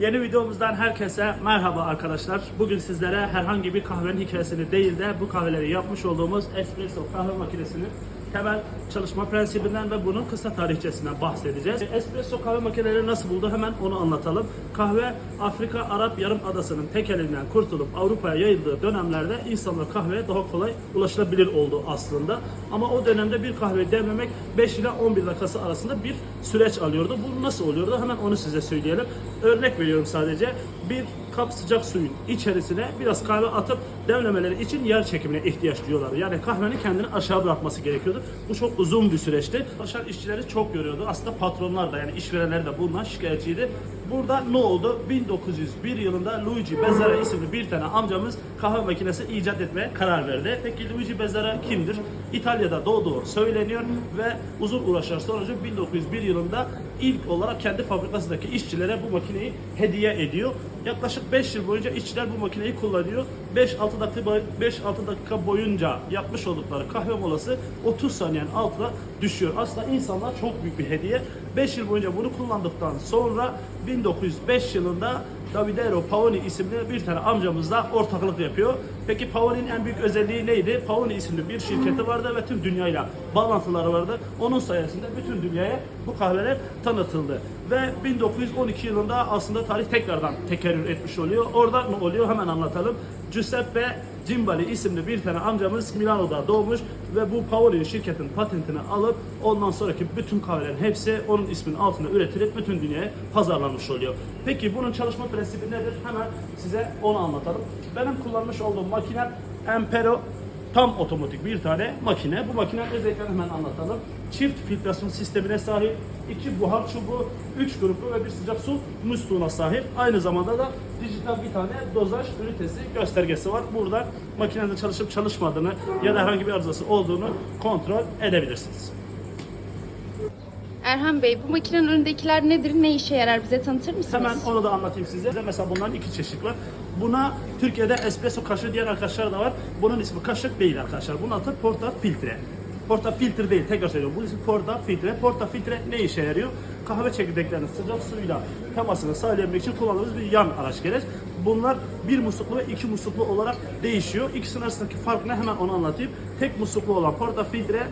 Yeni videomuzdan herkese merhaba arkadaşlar. Bugün sizlere herhangi bir kahvenin hikayesini değil de bu kahveleri yapmış olduğumuz espresso kahve makinesinin temel çalışma prensibinden ve bunun kısa tarihçesinden bahsedeceğiz. Espresso kahve makineleri nasıl buldu hemen onu anlatalım. Kahve Afrika Arap Yarımadası'nın tek elinden kurtulup Avrupa'ya yayıldığı dönemlerde insanlar kahveye daha kolay ulaşılabilir oldu aslında. Ama o dönemde bir kahve demlemek 5 ile 11 dakikası arasında bir süreç alıyordu. Bu nasıl oluyordu? Hemen onu size söyleyelim. Örnek veriyorum sadece. Bir kap sıcak suyun içerisine biraz kahve atıp demlemeleri için yer çekimine ihtiyaç duyuyorlar. Yani kahvenin kendini aşağı bırakması gerekiyordu. Bu çok uzun bir süreçti. Çalışan işçileri çok yoruyordu. Aslında patronlar da yani işverenler de bundan şikayetçiydi. Burada ne oldu? 1901 yılında Luigi Bezzara isimli bir tane amcamız kahve makinesi icat etmeye karar verdi. Peki Luigi Bezzara kimdir? İtalya'da doğduğu söyleniyor ve uzun uğraşlar sonucu 1901 yılında ilk olarak kendi fabrikasındaki işçilere bu makineyi hediye ediyor. Yaklaşık 5 yıl boyunca işçiler bu makineyi kullanıyor. 5-6 dakika 5-6 dakika boyunca yapmış oldukları kahve molası 30 saniyenin altına düşüyor. Aslında insanlar çok büyük bir hediye. 5 yıl boyunca bunu kullandıktan sonra 1905 yılında Davidero Paoni isimli bir tane amcamızla ortaklık yapıyor. Peki Paoni'nin en büyük özelliği neydi? Paoni isimli bir şirketi vardı ve tüm dünyayla bağlantıları vardı. Onun sayesinde bütün dünyaya bu kahveler tanıtıldı. Ve 1912 yılında aslında tarih tekrardan tekerrür etmiş oluyor. Orada ne oluyor hemen anlatalım. Giuseppe Cimbali isimli bir tane amcamız Milano'da doğmuş ve bu Paoli şirketin patentini alıp ondan sonraki bütün kahvelerin hepsi onun isminin altında üretilip bütün dünyaya pazarlanmış oluyor. Peki bunun çalışma prensibi nedir? Hemen size onu anlatalım. Benim kullanmış olduğum makine Empero tam otomatik bir tane makine. Bu makinenin özelliklerini hemen anlatalım. Çift filtrasyon sistemine sahip, iki buhar çubuğu, üç gruplu ve bir sıcak su musluğuna sahip. Aynı zamanda da dijital bir tane dozaj ünitesi göstergesi var. Burada makinede çalışıp çalışmadığını ya da herhangi bir arızası olduğunu kontrol edebilirsiniz. Erhan Bey, bu makinenin önündekiler nedir, ne işe yarar bize tanıtır mısınız? Hemen onu da anlatayım size. Mesela bunların iki çeşit var. Buna Türkiye'de espresso kaşığı diyen arkadaşlar da var. Bunun ismi kaşık değil arkadaşlar. Bunun adı porta filtre. Porta filtre değil tekrar söylüyorum. Bu ismi porta filtre. Porta filtre ne işe yarıyor? Kahve çekirdeklerinin sıcak suyla temasını sağlayabilmek için kullandığımız bir yan araç gereç. Bunlar bir musluklu ve iki musluklu olarak değişiyor. İkisinin arasındaki fark ne hemen onu anlatayım. Tek musluklu olan porta filtre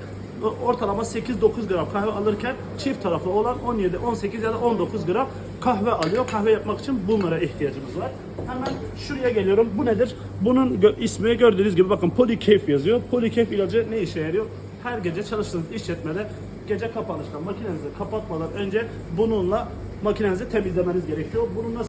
ortalama 8-9 gram kahve alırken çift taraflı olan 17, 18 ya da 19 gram kahve alıyor. Kahve yapmak için bunlara ihtiyacımız var. Hemen şuraya geliyorum. Bu nedir? Bunun ismi gördüğünüz gibi bakın Polycafe yazıyor. Polycafe ilacı ne işe yarıyor? Her gece çalıştığınız işletmede gece kapanışta makinenizi kapatmadan önce bununla makinenizi temizlemeniz gerekiyor. Bunu nasıl